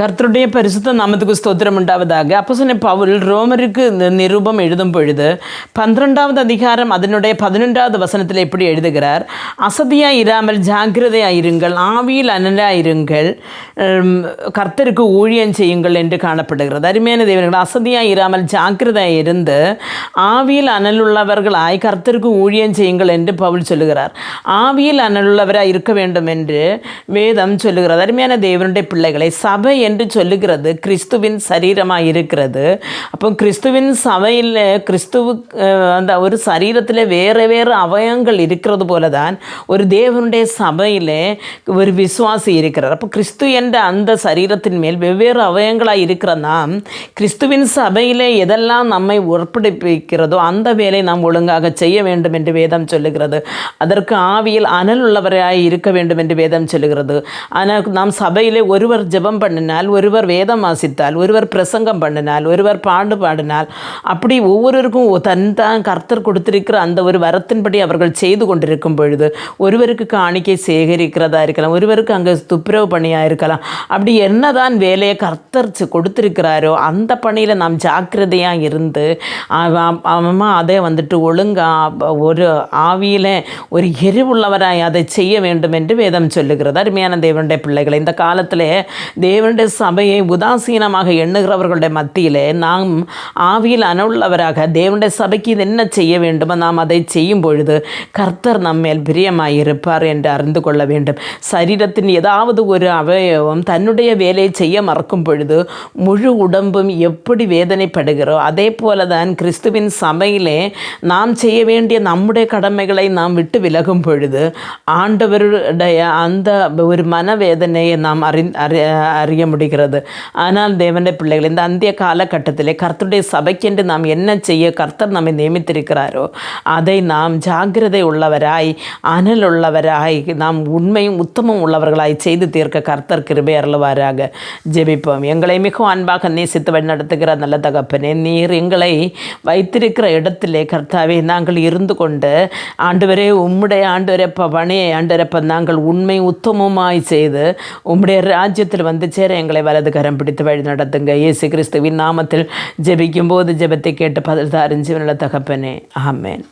கர்த்தருடைய பரிசுத்த நாமத்துக்கு ஸ்தோத்திரம் உண்டாவதாக. அப்போ அப்போசனை பவுல் ரோமருக்கு நிரூபம் எழுதும் பொழுது பன்னிரெண்டாவது அதிகாரம் அதனுடைய பதினொன்றாவது வசனத்தில் எப்படி எழுதுகிறார்? அசதியாக இராமல் ஜாக்கிரதையாக இருங்கள் ஆவியில் அனலாக இருங்கள் கர்த்தருக்கு ஊழியம் செய்யுங்கள் என்று காணப்படுகிறது. அருமையான தேவர்கள் அசதியாக இராமல் ஜாக்கிரதையாக இருந்து ஆவியில் அனலுள்ளவர்களாய் கர்த்தருக்கு ஊழியம் செய்யுங்கள் என்று பவுல் சொல்லுகிறார். ஆவியில் அனலுள்ளவராக இருக்க வேண்டும் என்று வேதம் சொல்லுகிறது. அருமையான தேவனுடைய பிள்ளைகளை சபை என்று சொல்லுகிறது. கிறிஸ்துவின் சரீரமாக இருக்கிறது. அப்போ கிறிஸ்துவின் சபையில் கிறிஸ்துவு அந்த ஒரு சரீரத்தில் வேறு வேறு அவயங்கள் இருக்கிறது போல தான் ஒரு தேவனுடைய சபையில் ஒரு விசுவாசி இருக்கிறார். அப்போ கிறிஸ்து என்ற அந்த சரீரத்தின் மேல் வெவ்வேறு அவயங்களாக இருக்கிற நாம் கிறிஸ்துவின் சபையில் எதெல்லாம் நம்மை உற்படுப்பிக்கிறதோ அந்த வேலை நாம் ஒழுங்காக செய்ய வேண்டும் என்று வேதம் சொல்லுகிறது. அதற்கு ஆவியில் அனல் உள்ளவராய் இருக்க வேண்டும் என்று வேதம் சொல்லுகிறது. ஆனால் நாம் சபையிலே ஒருவர் ஜெபம் பண்ணினால் ஒருவர் வேதம் வாசித்தால் ஒருவர் பிரசங்கம் பண்ணினால் ஒருவர் பாண்டு பாடினால் அப்படி ஒவ்வொருவருக்கும் தன் தான் கர்த்தர் கொடுத்திருக்கிற அந்த ஒரு வரத்தின்படி அவர்கள் செய்து கொண்டிருக்கும் பொழுது ஒருவருக்கு காணிக்கை சேகரிக்கிறதா இருக்கலாம் ஒருவருக்கு அங்கே துப்புரவு பணியாக இருக்கலாம் அப்படி என்னதான் வேலையை கர்த்தர் கொடுத்துருக்கிறாரோ அந்த பணியில் நாம் ஜாக்கிரதையாக இருந்து அவ- அவமா அதை வந்துட்டு ஒழுங்காக ஒரு ஆவியில் ஒரு எரிவுள்ளவராய் அதை செய்ய வேண்டும் என்று வேதம் சொல்லுகிறது. அருமையான தேவனுடைய பிள்ளைகளை இந்த காலத்தில் தேவனுடைய சபையை உதாசீனமாக எண்ணுகிறவர்களுடைய மத்தியிலே நாம் ஆவியில் அனுள்ளவராக தேவனுடைய சபைக்கு இது என்ன செய்ய வேண்டுமோ நாம் அதை செய்யும் பொழுது கர்த்தர் நம்மேல் பிரியமாயிருப்பார் என்று அறிந்து கொள்ள வேண்டும். சரீரத்தின் ஏதாவது ஒரு அவயவம் தன்னுடைய வேலையை செய்ய மறக்கும் பொழுது முழு உடம்பும் எப்படி வேதனைப்படுகிறோ அதே போல தான் கிறிஸ்துவின் சபையிலே நாம் செய்ய வேண்டிய நம்முடைய கடமைகளை நாம் விட்டு விலகும் பொழுது ஆண்டவருடைய அந்த ஒரு மனவேதனையை நாம் அறி அறிய முடிகிறது. ஆனால் தேவனுடைய பிள்ளைகள் இந்த அந்திய காலகட்டத்திலே கர்த்தருடைய சபைக்கென்று நாம் என்ன செய்ய கர்த்தர் நம்மை நியமித்திருக்கிறாரோ அதை நாம் ஜாகிரதை உள்ளவராய் அனல் உள்ளவராய் நாம் உண்மையும் உத்தமம் உள்ளவர்களாய் செய்து தீர்க்க கர்த்தர் கிருபை அருள்வாராக. ஜெபிப்போம். எங்களை மிகவும் அன்பாக நேசித்து வழி நடத்துகிற நல்ல தகப்பனே நீர் எங்களை வைத்திருக்கிற இடத்திலே கர்த்தாவே நாங்கள் இருந்து கொண்டு ஆண்டவரே உம்முடைய ஆண்டவரே பணியை ஆண்டவரப்ப நாங்கள் உண்மை உத்தமமாய் செய்து உம்முடைய ராஜ்யத்தில் வந்து சேர எங்களை வலது கரம் பிடித்து வழி நடத்துங்க. இயேசு கிறிஸ்துவின் நாமத்தில் ஜெபிக்கும் போது ஜெபத்தை கேட்டு பதில் தாரிஞ்சு நல்ல தகப்பனே. ஆமேன்.